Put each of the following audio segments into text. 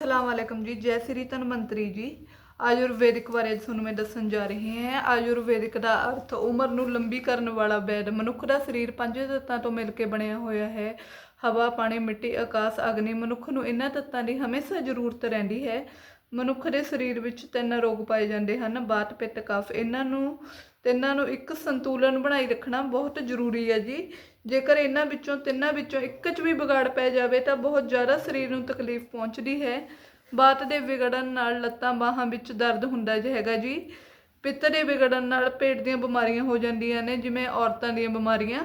ਅਸਲਾਮ ਵਾਲੇਕਮ ਜੀ, ਜੈ ਸ੍ਰੀ ਧਨਵੰਤਰੀ ਜੀ। ਆਯੁਰਵੈਦਿਕ ਬਾਰੇ ਅੱਜ ਤੁਹਾਨੂੰ ਮੈਂ ਦੱਸਣ ਜਾ ਰਹੀ ਹਾਂ। ਆਯੁਰਵੈਦਿਕ ਦਾ ਅਰਥ ਉਮਰ ਨੂੰ ਲੰਬੀ ਕਰਨ ਵਾਲਾ ਵੈਦ, ਮਨੁੱਖ ਦਾ ਸਰੀਰ ਪੰਜ ਤੱਤਾਂ ਤੋਂ ਮਿਲ ਕੇ ਬਣਿਆ ਹੋਇਆ ਹੈ। ਹਵਾ, ਪਾਣੀ, ਮਿੱਟੀ, ਆਕਾਸ਼, ਅਗਨੀ ਮਨੁੱਖ ਨੂੰ ਇਹਨਾਂ ਤੱਤਾਂ ਦੀ ਹਮੇਸ਼ਾ ਜ਼ਰੂਰਤ ਰਹਿੰਦੀ ਹੈ। ਮਨੁੱਖ ਦੇ ਸਰੀਰ ਵਿੱਚ ਤਿੰਨ ਰੋਗ ਪਾਏ ਜਾਂਦੇ ਹਨ, ਬਾਤ, ਪਿੱਤ, ਕਫ। ਇਹਨਾਂ ਨੂੰ, ਤਿੰਨਾਂ ਨੂੰ ਇੱਕ ਸੰਤੁਲਨ ਬਣਾਈ ਰੱਖਣਾ ਬਹੁਤ ਜ਼ਰੂਰੀ ਹੈ ਜੀ। ਜੇਕਰ ਇਹਨਾਂ ਵਿੱਚੋਂ, ਤਿੰਨਾਂ ਵਿੱਚੋਂ ਇੱਕ 'ਚ ਵੀ ਵਿਗਾੜ ਪੈ ਜਾਵੇ ਤਾਂ ਬਹੁਤ ਜ਼ਿਆਦਾ ਸਰੀਰ ਨੂੰ ਤਕਲੀਫ ਪਹੁੰਚਦੀ ਹੈ। ਬਾਤ ਦੇ ਵਿਗੜਨ ਨਾਲ ਲੱਤਾਂ, ਬਾਹਾਂ ਵਿੱਚ ਦਰਦ ਹੁੰਦਾ ਜੀ ਹੈਗਾ ਜੀ। ਪਿੱਤ ਦੇ ਵਿਗੜਨ ਨਾਲ ਪੇਟ ਦੀਆਂ ਬਿਮਾਰੀਆਂ ਹੋ ਜਾਂਦੀਆਂ ਨੇ, ਜਿਵੇਂ ਔਰਤਾਂ ਦੀਆਂ ਬਿਮਾਰੀਆਂ।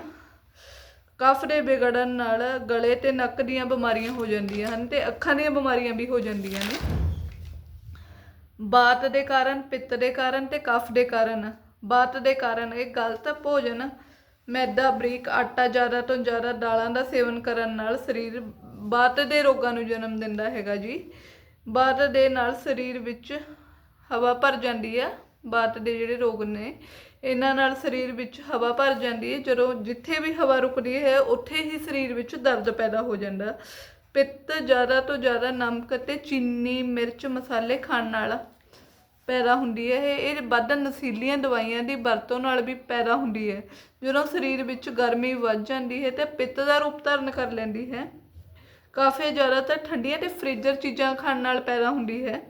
ਕਫ ਦੇ ਵਿਗੜਨ ਨਾਲ ਗਲੇ ਤੇ ਨੱਕ ਦੀਆਂ ਬਿਮਾਰੀਆਂ ਹੋ ਜਾਂਦੀਆਂ ਹਨ ਤੇ ਅੱਖਾਂ ਦੀਆਂ ਬਿਮਾਰੀਆਂ ਵੀ ਹੋ ਜਾਂਦੀਆਂ ਨੇ। ਬਾਤ ਦੇ ਕਾਰਨ, ਪਿੱਤ ਦੇ ਕਾਰਨ ਤੇ ਕਫ ਦੇ ਕਾਰਨ। ਬਾਤ ਦੇ ਕਾਰਨ ਇਹ ਗਲਤ ਭੋਜਨ ਮੈਦਾ, ਬਰੀਕ, ਆਟਾ ਜ਼ਿਆਦਾ ਤੋਂ ਜ਼ਿਆਦਾ ਦਾਲਾਂ ਦਾ ਸੇਵਨ ਕਰਨ ਨਾਲ ਸਰੀਰ ਬਾਤ ਦੇ ਰੋਗਾਂ ਨੂੰ ਜਨਮ ਦਿੰਦਾ ਹੈਗਾ ਜੀ। ਬਾਤ ਦੇ ਨਾਲ ਸਰੀਰ ਵਿੱਚ ਹਵਾ ਭਰ ਜਾਂਦੀ ਆ। ਬਾਤ ਦੇ ਜਿਹੜੇ ਰੋਗ ਨੇ, ਇਹਨਾਂ ਨਾਲ ਸਰੀਰ ਵਿੱਚ ਹਵਾ ਭਰ ਜਾਂਦੀ ਹੈ। ਜਦੋਂ ਜਿੱਥੇ ਵੀ ਹਵਾ ਰੁਕਦੀ ਹੈ, ਉੱਥੇ ਹੀ ਸਰੀਰ ਵਿੱਚ ਦਰਦ ਪੈਦਾ ਹੋ ਜਾਂਦਾ। ਪਿੱਤ ਜ਼ਿਆਦਾ ਤੋਂ ਜ਼ਿਆਦਾ ਨਮਕ ਅਤੇ ਚੀਨੀ ਮਿਰਚ ਮਸਾਲੇ ਖਾਣ ਨਾਲ ਪੈਦਾ ਹੁੰਦੀ ਹੈ। ਇਹ ਇਹ ਵੱਧ ਨਸ਼ੀਲੀਆਂ ਦਵਾਈਆਂ ਦੀ ਵਰਤੋਂ ਨਾਲ ਵੀ ਪੈਦਾ ਹੁੰਦੀ ਹੈ। ਜਦੋਂ ਸਰੀਰ ਵਿੱਚ ਗਰਮੀ ਵੱਧ ਜਾਂਦੀ ਹੈ ਤੇ ਪਿੱਤ ਦਾ ਰੂਪ ਧਾਰਨ ਕਰ ਲੈਂਦੀ ਹੈ। ਕਾਫੀ ਜ਼ਿਆਦਾਤਰ ਠੰਡੀਆਂ ਤੇ ਫ੍ਰੀਜ਼ਰ ਚੀਜ਼ਾਂ ਖਾਣ ਨਾਲ ਪੈਦਾ ਹੁੰਦੀ ਹੈ।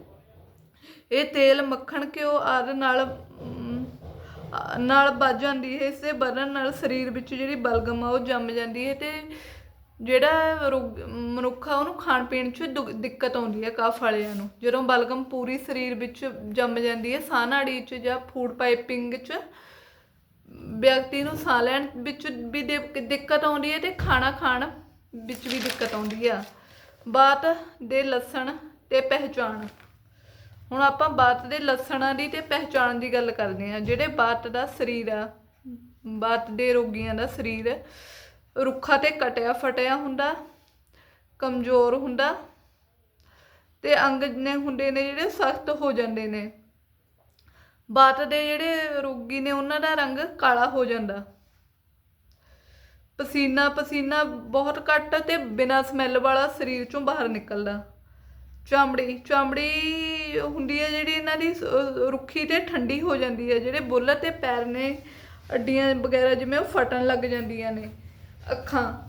ਇਹ ਤੇਲ ਮੱਖਣ ਘਿਓ ਆਦਿ ਨਾਲ ਅਮ, ਨਾਲ ਵੱਜ ਜਾਂਦੀ ਹੈ। ਇਸ ਦੇ ਵਧਣ ਨਾਲ ਸਰੀਰ ਵਿੱਚ ਜਿਹੜੀ ਬਲਗਮ ਆ ਉਹ ਜੰਮ ਜਾਂਦੀ ਹੈ ਤੇ ਜਿਹੜਾ ਰੋਗ- ਮਨੁੱਖ ਆ, ਉਹਨੂੰ ਖਾਣ ਪੀਣ 'ਚ ਦੁ- ਦਿੱਕਤ ਆਉਂਦੀ ਹੈ ਕਫ ਵਾਲਿਆਂ ਨੂੰ। ਜਦੋਂ ਬਲਗਮ ਪੂਰੀ ਸਰੀਰ ਵਿੱਚ ਜੰਮ ਜਾਂਦੀ ਹੈ ਸਾਹ ਨਾੜੀ 'ਚ ਜਾਂ ਫੂਡ ਪਾਈਪਿੰਗ 'ਚ, ਵਿਅਕਤੀ ਨੂੰ ਸਾਹ ਲੈਣ ਵਿੱਚ ਵੀ ਦਿ- ਦਿੱਕਤ ਆਉਂਦੀ ਹੈ ਤੇ ਖਾਣਾ ਖਾਣ ਵਿੱਚ ਵੀ ਦਿੱਕਤ ਆਉਂਦੀ ਆ। ਬਾਤ ਦੇ ਲੱਛਣ ਤੇ ਪਹਿਚਾਣ। ਹੁਣ ਆਪਾਂ ਬਾਤ ਦੇ ਲੱਛਣਾਂ ਦੀ ਤੇ ਪਹਿਚਾਣ ਦੀ ਗੱਲ ਕਰਦੇ ਹਾਂ ਜਿਹੜੇ ਬਾਤ ਦਾ ਸਰੀਰ ਆ, ਬਾਤ ਦੇ ਰੋਗੀਆਂ ਦਾ ਸਰੀਰ ਰੁੱਖਾ ਤੇ ਕਟਿਆ ਫਟਿਆ ਹੁੰਦਾ, ਕਮਜ਼ੋਰ ਹੁੰਦਾ ਤੇ ਅੰਗ ਨੇ ਹੁੰਦੇ ਨੇ ਜਿਹੜੇ ਸਖਤ ਹੋ ਜਾਂਦੇ ਨੇ। ਬਾਤ ਦੇ ਜਿਹੜੇ ਰੋਗੀ ਨੇ ਉਹਨਾਂ ਦਾ ਰੰਗ ਕਾਲਾ ਹੋ ਜਾਂਦਾ। ਪਸੀਨਾ ਪਸੀਨਾ ਬਹੁਤ ਘੱਟ ਤੇ ਬਿਨਾਂ ਸਮੈਲ ਵਾਲਾ ਸਰੀਰ ਚੋਂ ਬਾਹਰ ਨਿਕਲਦਾ। ਚਮੜੀ ਚਮੜੀ ਹੁੰਦੀ ਹੈ ਜਿਹੜੀ ਇਹਨਾਂ ਦੀ ਰੁੱਖੀ ਤੇ ਠੰਡੀ ਹੋ ਜਾਂਦੀ ਹੈ, ਜਿਹੜੇ ਬੁੱਲ ਤੇ ਪੈਰ ਨੇ, ਅੱਡੀਆਂ ਵਗੈਰਾ ਜਿਵੇਂ ਉਹ ਫਟਣ ਲੱਗ ਜਾਂਦੀਆਂ ਨੇ। ਅੱਖਾਂ।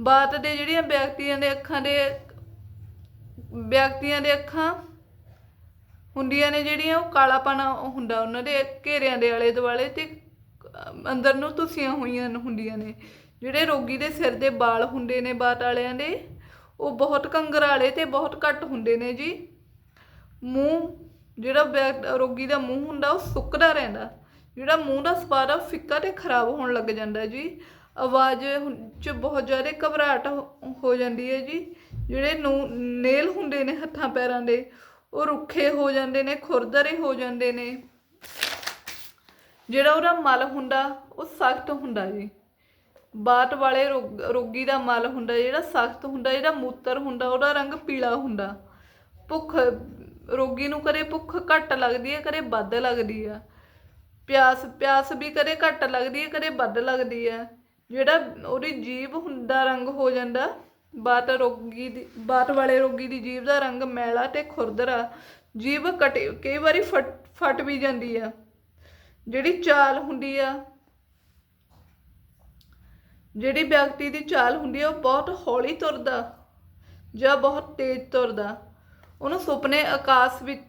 ਬਾਤ ਦੇ ਜਿਹੜੀਆਂ ਵਿਅਕਤੀਆਂ ਦੇ ਅੱਖਾਂ ਦੇ, ਵਿਅਕਤੀਆਂ ਦੇ ਅੱਖਾਂ ਹੁੰਦੀਆਂ ਨੇ ਜਿਹੜੀਆਂ, ਉਹ ਕਾਲਾਪਨ ਹੁੰਦਾ ਉਹਨਾਂ ਦੇ ਘੇਰਿਆਂ ਦੇ ਆਲੇ ਦੁਆਲੇ ਤੇ ਅੰਦਰ ਨੂੰ ਤੁਸੀਆਂ ਹੋਈਆਂ ਹੁੰਦੀਆਂ ਨੇ। ਜਿਹੜੇ ਰੋਗੀ ਦੇ ਸਿਰ ਦੇ ਵਾਲ ਹੁੰਦੇ ਨੇ ਬਾਤ ਵਾਲਿਆਂ ਦੇ, ਉਹ ਬਹੁਤ ਕੰਗਰਾਲੇ ਤੇ ਬਹੁਤ ਘੱਟ ਹੁੰਦੇ ਨੇ ਜੀ। ਮੂੰਹ, ਜਿਹੜਾ ਵਿਅਕ- ਰੋਗੀ ਦਾ ਮੂੰਹ ਹੁੰਦਾ, ਉਹ ਸੁੱਕਦਾ ਰਹਿੰਦਾ। ਜਿਹੜਾ ਮੂੰਹ ਦਾ ਸਵਾਦ ਆ, ਉਹ ਫਿੱਕਾ ਤੇ ਖਰਾਬ ਹੋਣ ਲੱਗ ਜਾਂਦਾ ਜੀ। ਆਵਾਜ਼ 'ਚ ਬਹੁਤ ਜ਼ਿਆਦਾ ਘਬਰਾਹਟ ਹੋ- ਜਾਂਦੀ ਹੈ ਜੀ। ਜਿਹੜੇ ਨੂੰ, ਨੇਲ ਹੁੰਦੇ ਨੇ ਹੱਥਾਂ ਪੈਰਾਂ ਦੇ, ਉਹ ਰੁੱਖੇ ਹੋ ਜਾਂਦੇ ਨੇ, ਖੁਰਦਰੇ ਹੋ ਜਾਂਦੇ ਨੇ। ਜਿਹੜਾ ਉਹਦਾ ਮਲ ਹੁੰਦਾ, ਉਹ ਸਖਤ ਹੁੰਦਾ ਜੀ। ਬਾਤ ਵਾਲੇ ਰੋਗ- ਰੋਗੀ ਦਾ ਮਲ ਹੁੰਦਾ, ਜਿਹੜਾ ਸਖਤ ਹੁੰਦਾ, ਜਿਹੜਾ ਮੂਤਰ ਹੁੰਦਾ, ਉਹਦਾ ਰੰਗ ਪੀਲਾ ਹੁੰਦਾ। ਭੁੱਖ, ਰੋਗੀ ਨੂੰ ਕਦੇ ਭੁੱਖ ਘੱਟ ਲੱਗਦੀ ਹੈ, ਕਦੇ ਵੱਧ ਲੱਗਦੀ ਆ ਪਿਆਸ ਪਿਆਸ ਵੀ ਕਦੇ ਘੱਟ ਲੱਗਦੀ ਹੈ, ਕਦੇ ਵੱਧ ਲੱਗਦੀ ਹੈ। ਜਿਹੜਾ ਉਹਦੀ ਜੀਭ ਹੁੰਦਾ ਰੰਗ ਹੋ ਜਾਂਦਾ, ਬਾਤ ਰੋਗੀ ਦੀ, ਬਾਤ ਵਾਲੇ ਰੋਗੀ ਦੀ ਜੀਭ ਦਾ ਰੰਗ ਮੈਲਾ ਤੇ ਖੁਰਦਰਾ, ਜੀਭ ਕਟੇ, ਕਈ ਵਾਰੀ ਫਟ ਫਟ ਵੀ ਜਾਂਦੀ ਆ। ਜਿਹੜੀ ਚਾਲ ਹੁੰਦੀ ਆ, ਜਿਹੜੀ ਵਿਅਕਤੀ ਦੀ ਚਾਲ ਹੁੰਦੀ ਆ, ਉਹ ਬਹੁਤ ਹੌਲੀ ਤੁਰਦਾ, ਜਾਂ ਬਹੁਤ ਤੇਜ਼ ਤੁਰਦਾ। ਉਹਨੂੰ ਸੁਪਨੇ ਆਕਾਸ਼ ਵਿੱਚ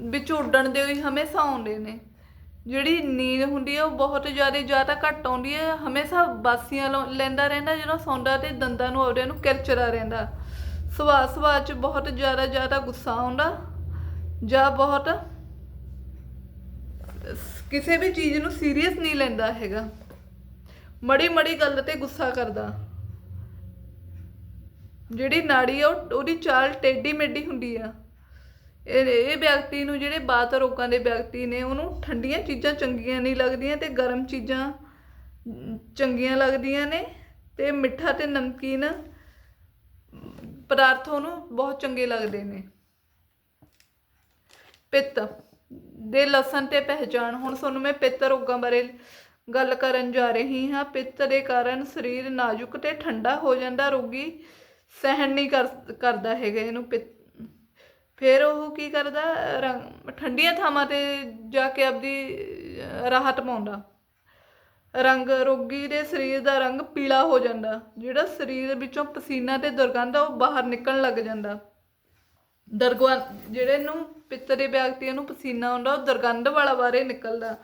ਵਿੱਚ ਉੱਡਣ ਦੇ ਹੀ ਹਮੇਸ਼ਾ ਆਉਂਦੇ ਨੇ। ਜਿਹੜੀ ਨੀਂਦ ਹੁੰਦੀ ਹੈ ਉਹ ਬਹੁਤ ਜ਼ਿਆਦਾ ਜ਼ਿਆਦਾ ਘੱਟ ਆਉਂਦੀ ਹੈ ਹਮੇਸ਼ਾ ਬਾਸੀਆਂ ਲੋ- ਲੈਂਦਾ ਰਹਿੰਦਾ, ਜਦੋਂ ਸੌਂਦਾ ਤੇ ਦੰਦਾਂ ਨੂੰ ਉਹਦੇ ਨੂੰ ਕਿਰਚਦਾ ਰਹਿੰਦਾ। ਸੁਭਾਅ ਸੁਭਾਅ ਚ ਬਹੁਤ ਜ਼ਿਆਦਾ ਜ਼ਿਆਦਾ ਗੁੱਸਾ ਆਉਂਦਾ, ਜਾਂ ਬਹੁਤ ਸ- ਕਿਸੇ ਵੀ ਚੀਜ਼ ਨੂੰ ਸੀਰੀਅਸ ਨਹੀਂ ਲੈਂਦਾ ਹੈਗਾ। ਮੜੀ ਮੜੀ ਗੱਲ ਤੇ ਗੁੱਸਾ ਕਰਦਾ। ਜਿਹੜੀ ਨਾੜੀ ਆ, ਉਹ, ਉਹਦੀ ਚਾਲ ਟੇਢੀ ਮੇਢੀ ਹੁੰਦੀ ਆ। ਇਹ ਇਹ ਵਿਅਕਤੀ ਨੂੰ ਜਿਹੜੇ ਬਾਤ ਰੋਗਾਂ ਦੇ ਵਿਅਕਤੀ ਨੇ, ਉਹਨੂੰ ਠੰਡੀਆਂ ਚੀਜ਼ਾਂ ਚੰਗੀਆਂ ਨਹੀਂ ਲੱਗਦੀਆਂ ਤੇ ਗਰਮ ਚੀਜ਼ਾਂ ਚੰਗੀਆਂ ਲੱਗਦੀਆਂ ਨੇ ਤੇ ਮਿੱਠਾ ਤੇ ਨਮਕੀਨ ਪਦਾਰਥ ਉਹਨੂੰ ਬਹੁਤ ਚੰਗੇ ਲੱਗਦੇ ਨੇ। ਪਿੱਤ ਦੇ ਲਸਣ ਤੇ ਪਹਿਚਾਣ। ਹੁਣ ਤੁਹਾਨੂੰ ਮੈਂ ਪਿੱਤ ਰੋਗਾਂ ਬਾਰੇ ਗੱਲ ਕਰਨ ਜਾ ਰਹੀ ਹਾਂ। ਪਿੱਤ ਦੇ ਕਾਰਨ ਸਰੀਰ ਨਾਜ਼ੁਕ ਤੇ ਠੰਡਾ ਹੋ ਜਾਂਦਾ, ਰੋਗੀ ਸਹਿਣ ਨਹੀਂ ਕਰ ਕਰਦਾ ਹੈਗਾ ਇਹਨੂੰ ਪਿੱਤ। ਫਿਰ ਉਹ ਕੀ ਕਰਦਾ? ਰੰਗ ਠੰਡੀਆਂ ਥਾਵਾਂ ਤੇ ਜਾ ਕੇ ਆਪਦੀ ਅਹ, ਰਾਹਤ ਪਾਉਂਦਾ। ਰੰਗ ਰੋਗੀ ਦੇ ਸਰੀਰ ਦਾ ਰੰਗ ਪੀਲਾ ਹੋ ਜਾਂਦਾ। ਜਿਹੜਾ ਸਰੀਰ ਵਿੱਚੋਂ ਪਸੀਨਾ ਤੇ ਦੁਰਗੰਧ ਆ ਉਹ ਬਾਹਰ ਨਿਕਲਣ ਲੱਗ ਜਾਂਦਾ। ਦਰਗਵਾਂ ਜਿਹੜੇ ਨੂੰ ਪਿੱਤ ਦੇ ਵਿਅਕਤੀਆਂ ਨੂੰ ਪਸੀਨਾ ਆਉਂਦਾ ਉਹ ਦੁਰਗੰਧ ਵਾਲਾ ਬਾਰੇ ਨਿਕਲਦਾ।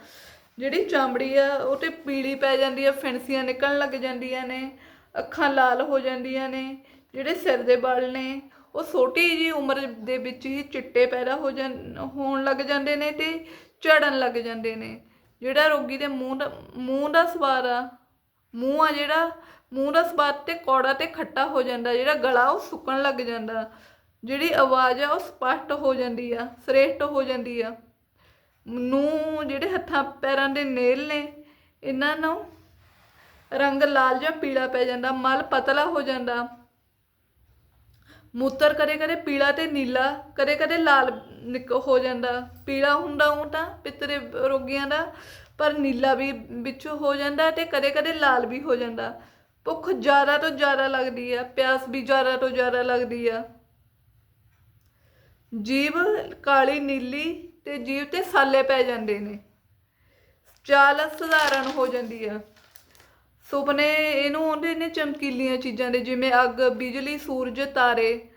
ਜਿਹੜੀ ਚਮੜੀ ਆ ਉਹ ਤੇ ਪੀਲੀ ਪੈ ਜਾਂਦੀ ਆ ਫਿਣਸੀਆਂ ਨਿਕਲਣ ਲੱਗ ਜਾਂਦੀਆਂ ਨੇ ਅੱਖਾਂ ਲਾਲ ਹੋ ਜਾਂਦੀਆਂ ਨੇ ਜਿਹੜੇ ਸਿਰ ਦੇ ਵਾਲ ਨੇ ਉਹ ਛੋਟੀ ਜੀ ਉਮਰ ਦੇ ਵਿੱਚ ਹੀ ਚਿੱਟੇ ਪੈਦਾ ਹੋ ਜਾਂ, ਹੋਣ ਲੱਗ ਜਾਂਦੇ ਨੇ ਤੇ ਝੜਨ ਲੱਗ ਜਾਂਦੇ ਨੇ। ਜਿਹੜਾ ਰੋਗੀ ਦੇ ਮੂੰਹ ਦਾ ਮੂੰਹ ਦਾ ਸਵਾਦ ਆ, ਮੂੰਹ ਆ ਜਿਹੜਾ, ਮੂੰਹ ਦਾ ਸਵਾਦ ਤੇ ਕੌੜਾ ਤੇ ਖੱਟਾ ਹੋ ਜਾਂਦਾ, ਜਿਹੜਾ ਗਲਾ ਉਹ ਸੁੱਕਣ ਲੱਗ ਜਾਂਦਾ। ਜਿਹੜੀ ਆਵਾਜ਼ ਆ ਉਹ ਸਪਸ਼ਟ ਹੋ ਜਾਂਦੀ ਆ, ਸ੍ਰੇਸ਼ਟ ਹੋ ਜਾਂਦੀ ਆ। ਨੂੰ ਜਿਹੜੇ ਹੱਥਾਂ ਪੈਰਾਂ ਦੇ ਨੇਲ ਨੇ, ਇਹਨਾਂ ਨੂੰ ਰੰਗ ਲਾਲ ਜਾਂ ਪੀਲਾ ਪੈ ਜਾਂਦਾ, ਮਲ ਪਤਲਾ ਹੋ ਜਾਂਦਾ। ਮੂਤਰ ਕਦੇ ਕਦੇ ਪੀਲਾ ਤੇ ਨੀਲਾ, ਕਦੇ ਕਦੇ ਲਾਲ ਨਿਕ ਹੋ ਜਾਂਦਾ। ਪੀਲਾ ਹੁੰਦਾ ਉਹ ਤਾਂ ਪਿੱਤਰੇ ਰੋਗੀਆਂ ਦਾ, ਪਰ ਨੀਲਾ ਵੀ ਵਿੱਚ ਹੋ ਜਾਂਦਾ ਤੇ ਕਦੇ ਕਦੇ ਲਾਲ ਵੀ ਹੋ ਜਾਂਦਾ। ਭੁੱਖ ਜ਼ਿਆਦਾ ਤੋਂ ਜ਼ਿਆਦਾ ਲੱਗਦੀ ਆ, ਪਿਆਸ ਵੀ ਜ਼ਿਆਦਾ ਤੋਂ ਜ਼ਿਆਦਾ ਲੱਗਦੀ ਆ। ਜੀਭ ਕਾਲੀ ਨੀਲੀ ਤੇ ਜੀਭ ਤੇ ਸਾਲੇ ਪੈ ਜਾਂਦੇ ਨੇ। ਚਾਲ ਸਧਾਰਨ ਹੋ ਜਾਂਦੀ ਆ। ਸੁਪਨੇ ਇਹਨੂੰ ਆਉਂਦੇ ਨੇ ਚਮਕੀਲੀਆਂ ਚੀਜ਼ਾਂ ਦੇ, ਜਿਵੇਂ ਅੱਗ, ਬਿਜਲੀ, ਸੂਰਜ, ਤਾਰੇ,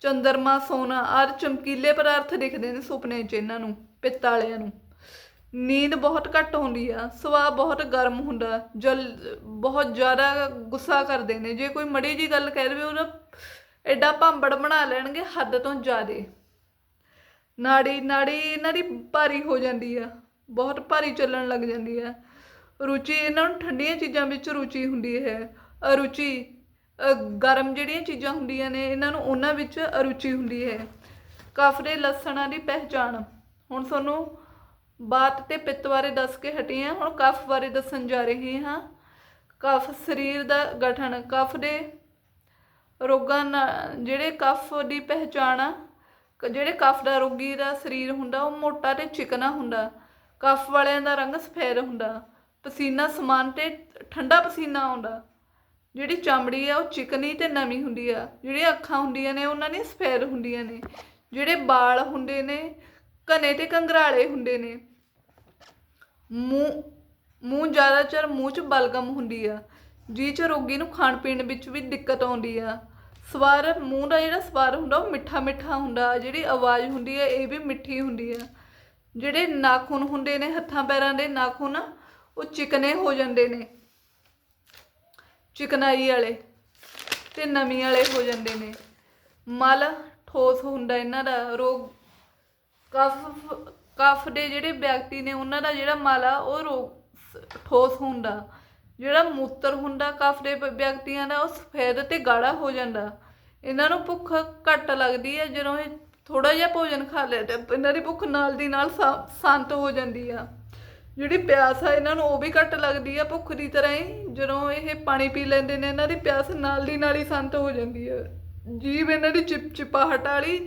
ਚੰਦਰਮਾ, ਸੋਨਾ ਆਦਿ ਚਮਕੀਲੇ ਪਦਾਰਥ ਦਿਖਦੇ ਨੇ ਸੁਪਨੇ 'ਚ ਇਹਨਾਂ ਨੂੰ, ਪਿੱਤ ਵਾਲਿਆਂ ਨੂੰ। ਨੀਂਦ ਬਹੁਤ ਘੱਟ ਹੁੰਦੀ ਆ ਸੁਭਾਅ ਬਹੁਤ ਗਰਮ ਹੁੰਦਾ, ਜਲ, ਬਹੁਤ ਜ਼ਿਆਦਾ ਗੁੱਸਾ ਕਰਦੇ ਨੇ। ਜੇ ਕੋਈ ਮੜੀ ਜੀ ਗੱਲ ਕਹਿ ਦੇਵੇ, ਉਹਦਾ ਐਡਾ ਭਾਂਬੜ ਬਣਾ ਲੈਣਗੇ ਹੱਦ ਤੋਂ ਜ਼ਿਆਦੇ। ਨਾੜੀ ਨਾੜੀ ਇਹਨਾਂ ਦੀ ਭਾਰੀ ਹੋ ਜਾਂਦੀ ਆ, ਬਹੁਤ ਭਾਰੀ ਚੱਲਣ ਲੱਗ ਜਾਂਦੀ ਆ। ਰੁਚੀ, ਇਹਨਾਂ ਨੂੰ ਠੰਡੀਆਂ ਚੀਜ਼ਾਂ ਵਿੱਚ ਰੁਚੀ ਹੁੰਦੀ ਹੈ। ਅਰੁਚੀ ਗਰਮ ਜਿਹੜੀਆਂ ਚੀਜ਼ਾਂ ਹੁੰਦੀਆਂ ਨੇ, ਇਹਨਾਂ ਨੂੰ ਉਹਨਾਂ ਵਿੱਚ ਅਰੁਚੀ ਹੁੰਦੀ ਹੈ। ਕਫ ਦੇ ਲੱਛਣਾਂ ਦੀ ਪਹਿਚਾਣ। ਹੁਣ ਤੁਹਾਨੂੰ ਬਾਤ ਤੇ ਪਿੱਤ ਬਾਰੇ ਦੱਸ ਕੇ ਹਟੀ ਹਾਂ। ਹੁਣ ਕਫ ਬਾਰੇ ਦੱਸਣ ਜਾ ਰਹੇ ਹਾਂ। ਕਫ ਸਰੀਰ ਦਾ ਗਠਨ, ਕਫ ਦੇ ਰੋਗਾਂ ਨਾਲ, ਜਿਹੜੇ ਕਫ ਦੀ ਪਹਿਚਾਣ ਆ, ਕ- ਜਿਹੜੇ ਕਫ ਦਾ ਰੋਗੀ ਦਾ ਸਰੀਰ ਹੁੰਦਾ, ਉਹ ਮੋਟਾ ਤੇ ਚਿਕਨਾ ਹੁੰਦਾ। ਕਫ ਵਾਲਿਆਂ ਦਾ ਰੰਗ ਸਫੈਦ ਹੁੰਦਾ। ਪਸੀਨਾ ਸਮਾਨ ਤੇ ਠੰਡਾ ਪਸੀਨਾ ਆਉਂਦਾ। ਜਿਹੜੀ ਚਮੜੀ ਆ, ਉਹ ਚਿਕਨੀ ਤੇ ਨਵੀਂ ਹੁੰਦੀ ਆ। ਜਿਹੜੀਆਂ ਅੱਖਾਂ ਹੁੰਦੀਆਂ ਨੇ, ਉਹਨਾਂ ਦੀਆਂ ਸਫੈਦ ਹੁੰਦੀਆਂ ਨੇ। ਜਿਹੜੇ ਵਾਲ ਹੁੰਦੇ ਨੇ, ਘਨੇ ਤੇ ਕੰਗਰਾਲੇ ਹੁੰਦੇ ਨੇ। ਮੂੰਹ ਮੂੰਹ ਜ਼ਿਆਦਾਤਰ ਮੂੰਹ 'ਚ ਬਲਗਮ ਹੁੰਦੀ ਆ। ਜਿਹ 'ਚ ਰੋਗੀ ਨੂੰ ਖਾਣ ਪੀਣ ਵਿੱਚ ਵੀ ਦਿੱਕਤ ਆਉਂਦੀ ਆ। ਸਵਾਰ, ਮੂੰਹ ਦਾ ਜਿਹੜਾ ਸਵਾਰ ਹੁੰਦਾ, ਉਹ ਮਿੱਠਾ ਮਿੱਠਾ ਹੁੰਦਾ। ਜਿਹੜੀ ਆਵਾਜ਼ ਹੁੰਦੀ ਹੈ ਇਹ ਵੀ ਮਿੱਠੀ ਹੁੰਦੀ ਆ। ਜਿਹੜੇ ਨਾਖੂਨ ਹੁੰਦੇ ਨੇ, ਹੱਥਾਂ ਪੈਰਾਂ ਦੇ ਨਾਖੂਨ ਉਹ ਚਿਕਨੇ ਹੋ ਜਾਂਦੇ ਨੇ। ਚਿਕਨਾਈ ਵਾਲੇ ਤੇ ਨਮੀ ਵਾਲੇ ਹੋ ਜਾਂਦੇ ਨੇ। ਮਲ, ਠੋਸ ਹੁੰਦਾ ਇਹਨਾਂ ਦਾ, ਰੋਗ, ਕਫ ਕਫ ਦੇ ਜਿਹੜੇ ਵਿਅਕਤੀ ਨੇ ਉਹਨਾਂ ਦਾ ਜਿਹੜਾ ਮਲ ਆ, ਉਹ ਰੋਗ, ਠੋਸ ਹੁੰਦਾ। ਜਿਹੜਾ ਮੂਤਰ ਹੁੰਦਾ ਕਫ ਦੇ ਵਿਅਕਤੀਆਂ ਦਾ, ਉਹ ਸਫੈਦ ਤੇ ਗਾੜਾ ਹੋ ਜਾਂਦਾ। ਇਹਨਾਂ ਨੂੰ ਭੁੱਖ ਘੱਟ ਲੱਗਦੀ ਹੈ ਜਦੋਂ ਇਹ ਥੋੜਾ ਜਿਹਾ ਭੋਜਨ ਖਾ ਲਿਆ ਤੇ ਇਹਨਾਂ ਦੀ ਭੁੱਖ ਨਾਲ ਦੀ ਨਾਲ ਸ਼ਾ- ਸ਼ਾਂਤ ਹੋ ਜਾਂਦੀ ਆ। ਜਿਹੜੀ ਪਿਆਸ ਆ ਇਹਨਾਂ ਨੂੰ ਉਹ ਵੀ ਘੱਟ ਲੱਗਦੀ ਆ, ਭੁੱਖ ਦੀ ਤਰ੍ਹਾਂ ਹੀ ਜਦੋਂ ਇਹ ਪਾਣੀ ਪੀ ਲੈਂਦੇ ਨੇ, ਇਹਨਾਂ ਦੀ ਪਿਆਸ ਨਾਲ ਦੀ ਨਾਲ ਹੀ ਸੰਤ ਹੋ ਜਾਂਦੀ ਆ। ਜੀਭ ਇਹਨਾਂ ਦੀ ਚਿਪਚਿਪਾਹਟ ਵਾਲੀ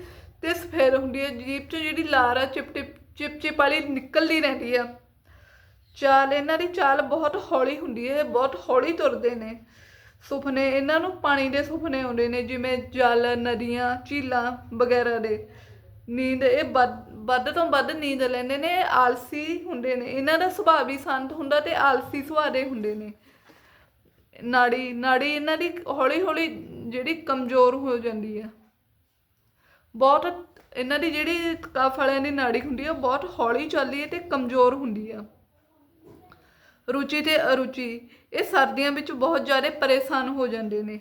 ਤੇ ਸਫੈਦ ਹੁੰਦੀ ਹੈ ਜੀਭ 'ਚ ਜਿਹੜੀ ਲਾਰ ਆ ਚਿਪਟਿਪ ਚਿਪ ਚਿਪ ਵਾਲੀ ਨਿਕਲਦੀ ਰਹਿੰਦੀ ਆ। ਚਾਲ, ਇਹਨਾਂ ਦੀ ਚਾਲ ਬਹੁਤ ਹੌਲੀ ਹੁੰਦੀ ਹੈ ਬਹੁਤ ਹੌਲੀ ਤੁਰਦੇ ਨੇ। ਸੁਪਨੇ, ਇਹਨਾਂ ਨੂੰ ਪਾਣੀ ਦੇ ਸੁਪਨੇ ਆਉਂਦੇ ਨੇ, ਜਿਵੇਂ ਜਲ, ਨਦੀਆਂ, ਝੀਲਾਂ ਵਗੈਰਾ ਦੇ। ਨੀਂਦ, ਇਹ ਵੱਧ ਵੱਧ ਤੋਂ ਵੱਧ ਨੀਂਦ ਲੈਂਦੇ ਨੇ ਇਹ ਆਲਸੀ ਹੁੰਦੇ ਨੇ। ਇਹਨਾਂ ਦਾ ਸੁਭਾਅ ਵੀ ਸ਼ਾਂਤ ਹੁੰਦਾ ਤੇ ਆਲਸੀ ਸੁਭਾਅ ਦੇ ਹੁੰਦੇ ਨੇ। ਨਾੜੀ ਨਾੜੀ ਇਹਨਾਂ ਦੀ ਹੌਲੀ ਹੌਲੀ ਜਿਹੜੀ ਕਮਜ਼ੋਰ ਹੋ ਜਾਂਦੀ ਆ। ਬਹੁਤ ਇਹਨਾਂ ਦੀ ਜਿਹੜੀ ਕਫ ਵਾਲਿਆਂ ਦੀ ਨਾੜੀ ਹੁੰਦੀ ਆ, ਉਹ ਬਹੁਤ ਹੌਲੀ ਚੱਲਦੀ ਹੈ ਤੇ ਕਮਜ਼ੋਰ ਹੁੰਦੀ ਆ। ਰੁਚੀ ਤੇ ਅਰੁਚੀ, ਇਹ ਸਰਦੀਆਂ ਵਿੱਚ ਬਹੁਤ ਜ਼ਿਆਦਾ ਪਰੇਸ਼ਾਨ ਹੋ ਜਾਂਦੇ ਨੇ।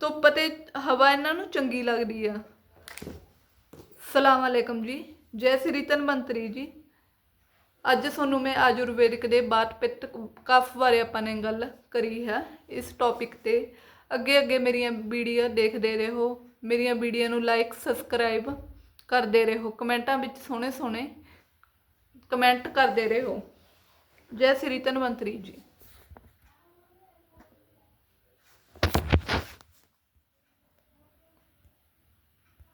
ਧੁੱਪ ਤੇ ਹਵਾ ਇਹਨਾਂ ਨੂੰ ਚੰਗੀ ਲੱਗਦੀ ਆ। ਸਲਾਮ ਅਲੈਕਮ ਜੀ। ਜੈ ਸ੍ਰੀ ਧਨਵੰਤਰੀ ਜੀ। ਅੱਜ ਤੁਹਾਨੂੰ ਮੈਂ ਆਯੁਰਵੈਦਿਕ ਦੇ ਬਾਤ ਪਿੱਤ ਕਫ ਬਾਰੇ ਆਪਾਂ ਨੇ ਗੱਲ ਕਰੀ ਹੈ ਇਸ ਟੌਪਿਕ ਤੇ। ਅੱਗੇ ਅੱਗੇ ਮੇਰੀਆਂ ਵੀਡੀਓ ਦੇਖਦੇ ਰਹੋ। ਮੇਰੀਆਂ ਵੀਡੀਓ ਨੂੰ ਲਾਈਕ ਸਬਸਕ੍ਰਾਈਬ ਕਰਦੇ ਰਹੋ। ਕਮੈਂਟਾਂ ਵਿੱਚ ਸੋਹਣੇ ਸੋਹਣੇ ਕਮੈਂਟ ਕਰਦੇ ਰਹੋ। ਜੈ ਸ੍ਰੀ ਧਨਵੰਤਰੀ ਜੀ।